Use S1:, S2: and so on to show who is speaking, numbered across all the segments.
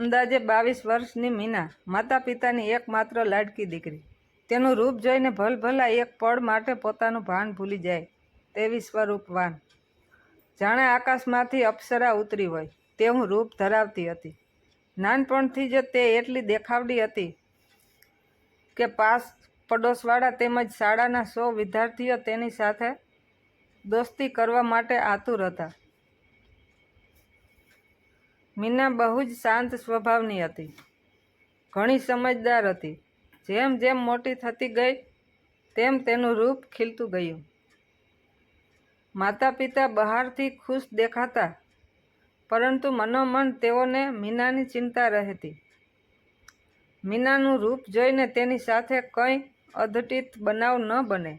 S1: અંદાજે બાવીસ વર્ષની મીના માતા પિતાની એકમાત્ર લાડકી દીકરી. તેનું રૂપ જોઈને ભલભલા એક પળ માટે પોતાનું ભાન ભૂલી જાય તેવી સ્વરૂપવાન જાણે આકાશમાંથી અપ્સરા ઉતરી હોય તેવું રૂપ ધરાવતી હતી. નાનપણથી જ તે એટલી દેખાવડી હતી કે પાસ પડોશવાળા તેમજ શાળાના સો વિદ્યાર્થીઓ તેની સાથે દોસ્તી કરવા માટે આતુર હતા. મીના બહુ જ શાંત સ્વભાવની હતી. ઘણી સમજદાર હતી. જેમ જેમ મોટી થતી ગઈ, તેમ તેનું રૂપ ખીલતું ગયું. માતા પિતા બહારથી ખુશ દેખાતા, પરંતુ મનોમન તેઓને મીનાની ચિંતા રહેતી. મીનાનું રૂપ જોઈને તેની સાથે કંઈ અધટિત બનાવ ન બને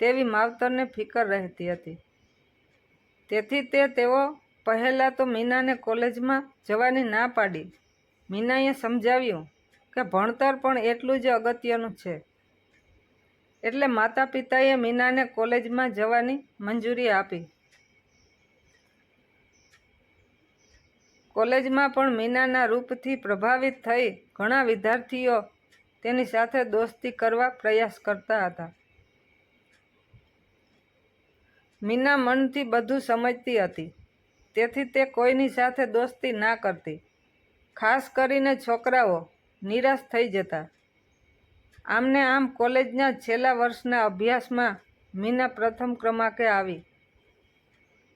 S1: તેવી માવતરને ફિકર રહેતી હતી. તેથી તે તેઓ પહેલાં તો મીનાને કોલેજમાં જવાની ના પાડી. મીનાએ સમજાવ્યું કે ભણતર પણ એટલું જ અગત્યનું છે. એટલે માતા પિતાએ મીનાને કોલેજમાં જવાની મંજૂરી આપી. કોલેજમાં પણ મીનાના રૂપથી પ્રભાવિત થઈ ઘણા વિદ્યાર્થીઓ તેની સાથે દોસ્તી કરવા પ્રયાસ કરતા હતા. મીના મનથી બધું સમજતી હતી. તેથી તે કોઈની સાથે દોસ્તી ના કરતી. ખાસ કરીને છોકરાઓ નિરાશ થઈ જતા. આમને આમ કોલેજના છેલ્લા વર્ષના અભ્યાસમાં મીના પ્રથમ ક્રમાંકે આવી.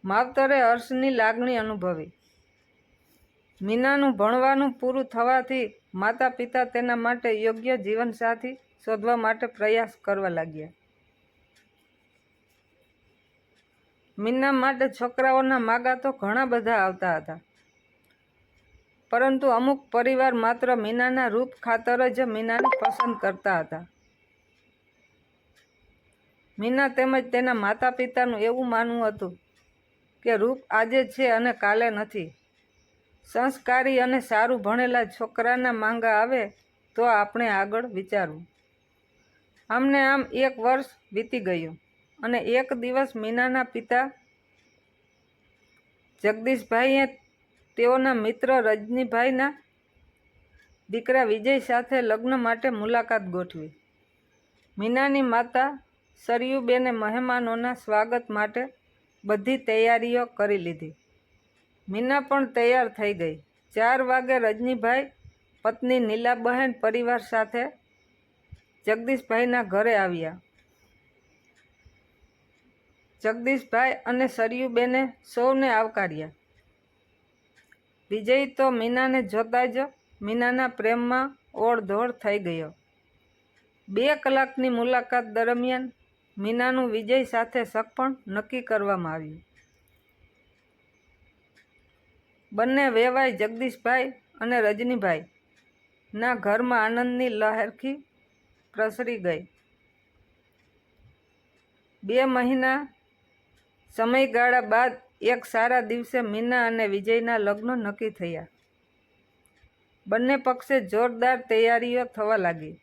S1: માવતરે હર્ષની લાગણી અનુભવી. મીનાનું ભણવાનું પૂરું થવાથી માતા પિતા તેના માટે યોગ્ય જીવનસાથી શોધવા માટે પ્રયાસ કરવા લાગ્યા. મીના માટે છોકરાઓના માગા તો ઘણા બધા આવતા હતા. પરંતુ અમુક પરિવાર માત્ર મીનાના રૂપ ખાતર જ મીનાને પસંદ કરતા હતા. મીના તેમજ તેના માતા પિતાનું એવું માનવું હતું કે રૂપ આજે છે અને કાલે નથી. સંસ્કારી અને સારું ભણેલા છોકરાના માંગા આવે તો આપણે આગળ વિચારવું. આમને આમ એક વર્ષ વીતી ગયું. અને એક દિવસ મીનાના પિતા જગદીશભાઈએ તેઓના મિત્ર રજનીભાઈના દીકરા વિજય સાથે લગ્ન માટે મુલાકાત ગોઠવી. મીનાની માતા સરયુબેને મહેમાનોના સ્વાગત માટે બધી તૈયારીઓ કરી લીધી. મીના પણ તૈયાર થઈ ગઈ. ચાર વાગે રજનીભાઈ પત્ની નીલાબહેન પરિવાર સાથે જગદીશભાઈના ઘરે આવ્યા. જગદીશભાઈ અને સરયુબેને સૌને આવકાર્યા. વિજય તો મીનાને જોતા જ મીનાના પ્રેમમાં ઓળધોળ થઈ ગયો. બે કલાકની મુલાકાત દરમિયાન મીનાનું વિજય સાથે સગપણ નક્કી કરવામાં આવ્યું. બંને વેવાય જગદીશભાઈ અને રજનીભાઈ ના ઘરમાં આનંદની લહેરખી પ્રસરી ગઈ. બે મહિના સમયગાળા બાદ એક સારા દિવસે મીના અને વિજયના લગ્ન નક્કી થયા. બંને પક્ષે જોરદાર તૈયારીઓ થવા લાગી.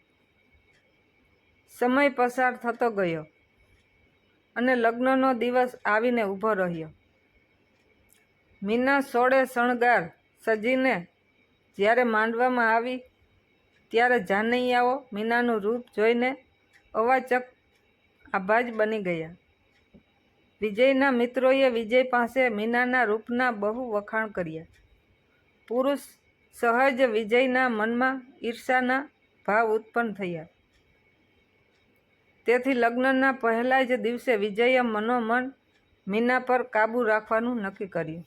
S1: સમય પસાર થતો ગયો અને લગ્નનો દિવસ આવીને ઊભો રહ્યો. મીના સોળે શણગાર સજીને જ્યારે માંડવામાં આવી ત્યારે જાનૈયાઓ મીનાનું રૂપ જોઈને અવાચક આભાજ બની ગયા. વિજયના મિત્રોએ વિજય પાસે મીનાના રૂપના બહુ વખાણ કર્યા. પુરુષ સહજ વિજયના મનમાં ઈર્ષાના ભાવ ઉત્પન્ન થયા. તેથી લગ્નના પહેલા જ દિવસે વિજયે મનોમન મીના પર કાબૂ રાખવાનું નક્કી કર્યું.